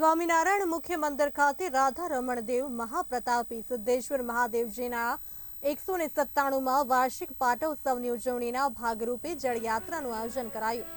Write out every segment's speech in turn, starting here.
સ્વામિનારાયણ મુખ્ય મંદિર ખાતે રાધા રમણ દેવ મહાપ્રતાપી સિદ્ધેશ્વર મહાદેવજીના એકસો ને સત્તાણુંમાં વાર્ષિક પાટોત્સવની ઉજવણીના ભાગરૂપે જળયાત્રાનું આયોજન કરાયું.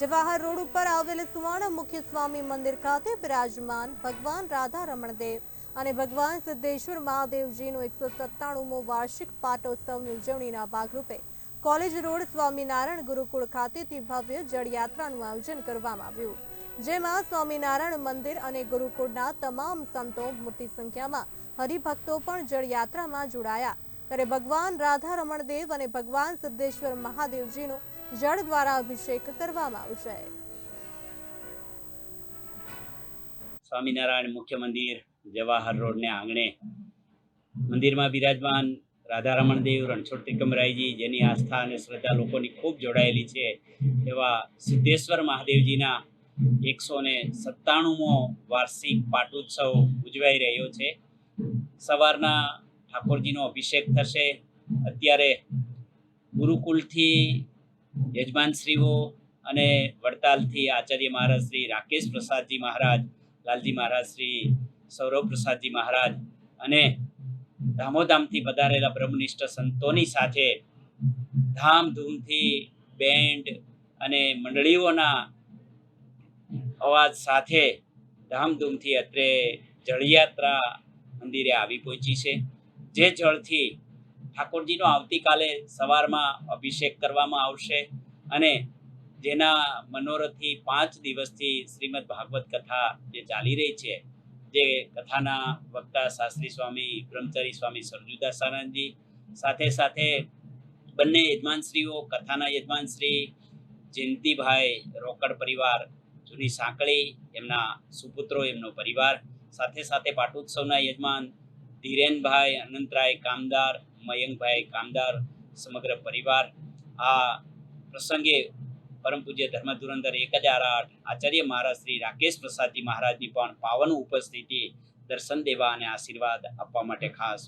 જવાહર રોડ ઉપર આવેલ સુવર્ણ મુખ્ય સ્વામી મંદિર ખાતે બિરાજમાન ભગવાન રાધા રમણદેવ અને ભગવાન સિદ્ધેશ્વર મહાદેવજીનો એકસો સત્તાણુંમો વાર્ષિક પાટોત્સવની ઉજવણીના ભાગરૂપે કોલેજ રોડ સ્વામિનારાયણ ગુરુકુળ ખાતેથી ભવ્ય જળયાત્રાનું આયોજન કરવામાં આવ્યું. જેમાં સ્વામિનારાયણ મંદિર અને ગુરુકુળના તમામ સંતો મોટી સંખ્યામાં હરિભક્તો પણ જળયાત્રામાં જોડાયા. ત્યારે ભગવાન રાધા રમણદેવ અને ભગવાન સિદ્ધેશ્વર મહાદેવજીનો જળ દ્વારા અભિષેક કરવામાં આવશે. સ્વામિનારાયણ મુખ્ય મંદિર જવાહર રોડને આંગણે મંદિરમાં બિરાજમાન રાધારમણ દેવ, રણછોડ ત્રિકમરાયજી જેની આસ્થા અને શ્રદ્ધા લોકોની ખૂબ જોડાયેલી છે, એવા સિદ્ધેશ્વર મહાદેવજીના એકસો ને સત્તાણુંમો વાર્ષિક પાટોત્સવ ઉજવાઈ રહ્યો છે. સવારના ઠાકોરજીનો અભિષેક થશે. અત્યારે ગુરુકુલથી યજમાનશ્રીઓ અને વડતાલથી આચાર્ય મહારાજ શ્રી રાકેશ પ્રસાદજી મહારાજ, લાલજી મહારાજ શ્રી સૌરભ પ્રસાદજી મહારાજ અને ધામોધામથી પધારેલા બ્રહ્મનિષ્ઠ સંતોની સાથે ધામધૂમથી બેન્ડ અને મંડળીઓના અવાજ સાથે ધામધૂમથી અત્રે જળયાત્રા મંદિરે આવી પહોંચી છે. જે જળથી ઠાકોરજીનો આવતીકાલે સવારમાં અભિષેક કરવામાં આવશે અને જેના મનોરથી પાંચ દિવસથી શ્રીમદ ભાગવત કથા જે ચાલી રહી છે, જે કથાના વક્તા શાસ્ત્રી સ્વામી, બ્રહ્મચારી સ્વામી સરજુદાસાનંદજી સાથે સાથે બંને યજમાનશ્રીઓ, કથાના યજમાનશ્રી જયંતિભાઈ રોકડ પરિવાર જૂની સાંકળી, એમના સુપુત્રો, એમનો પરિવાર, સાથે સાથે પાટોત્સવના યજમાન ધીરેનભાઈ, અનંતરાય કામદાર મયંકભાઈ કામદાર, સમગ્ર પરિવાર. આ પ્રસંગે પરમ પૂજ્ય ધર્મ એક હજાર આઠ આચાર્ય મહારાજ શ્રી રાકેશ પ્રસાદજી મહારાજની પણ પાવન ઉપસ્થિતિ દર્શન દેવા અને આશીર્વાદ આપવા માટે ખાસ